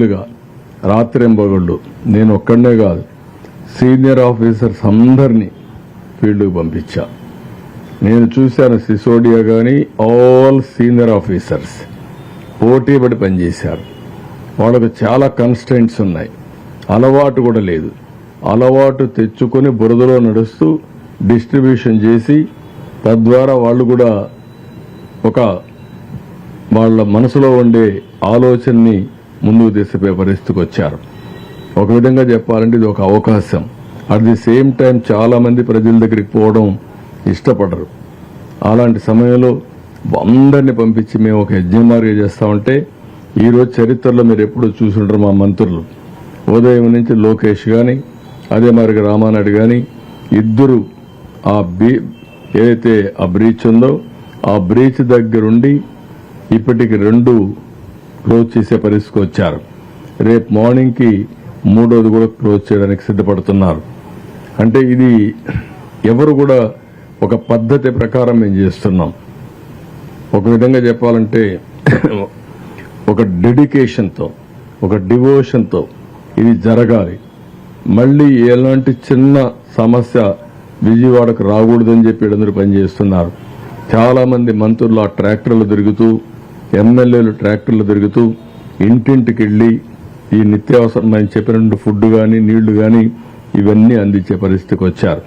రోజులుగా రాత్రింబగళ్ళు నేను ఒక్కడనే కాదు సీనియర్ ఆఫీసర్స్ అందరినీ ఫీల్డ్కి పంపించా. నేను చూశాను సిసోడియా కానీ ఆల్ సీనియర్ ఆఫీసర్స్ పోటీ పడి పనిచేశారు. వాళ్ళకు చాలా కన్స్టెంట్స్ ఉన్నాయి. అలవాటు కూడా లేదు. అలవాటు తెచ్చుకొని బురదలో నడుస్తూ డిస్ట్రిబ్యూషన్ చేసి తద్వారా వాళ్ళు కూడా ఒక వాళ్ళ మనసులో ఉండే ఆలోచనని ముందుకు తీసిపోయే పరిస్థితికి వచ్చారు. ఒక విధంగా చెప్పాలంటే ఇది ఒక అవకాశం. అట్ ది సేమ్ టైం చాలా మంది ప్రజల దగ్గరికి పోవడం ఇష్టపడరు. అలాంటి సమయంలో అందరిని పంపించి మేము ఒక యజ్ఞమార్గం చేస్తామంటే ఈరోజు చరిత్రలో మీరు ఎప్పుడూ చూసుంటారు మా మంత్రులు. ఉదయం నుంచి లోకేష్ కానీ అదే మరి రామానాయుడు కానీ ఇద్దరు ఆ బీ ఏదైతే ఆ బ్రీచ్ ఉందో ఆ బ్రీచ్ దగ్గరుండి ఇప్పటికి రెండు క్లోజ్ చేసే పరిస్థితికి వచ్చారు. రేపు మార్నింగ్కి మూడోది కూడా క్లోజ్ చేయడానికి సిద్ధపడుతున్నారు. అంటే ఇది ఎవరు కూడా ఒక పద్ధతి ప్రకారం మేము చేస్తున్నాం. ఒక విధంగా చెప్పాలంటే ఒక డెడికేషన్తో ఒక డివోషన్తో ఇది జరగాలి. మళ్ళీ ఎలాంటి చిన్న సమస్య విజయవాడకు రాకూడదని చెప్పి వీళ్ళందరూ పనిచేస్తున్నారు. చాలామంది మంత్రులు ఆ ట్రాక్టర్లు తిరుగుతూ ఎమ్మెల్యేలు ట్రాక్టర్లు తిరుగుతూ ఇంటింటికి వెళ్ళి ఈ నిత్యావసరమైన చెప్పినట్టు ఫుడ్ కానీ నీళ్ళు కానీ ఇవన్నీ అందించే పరిస్థితికి వచ్చారు.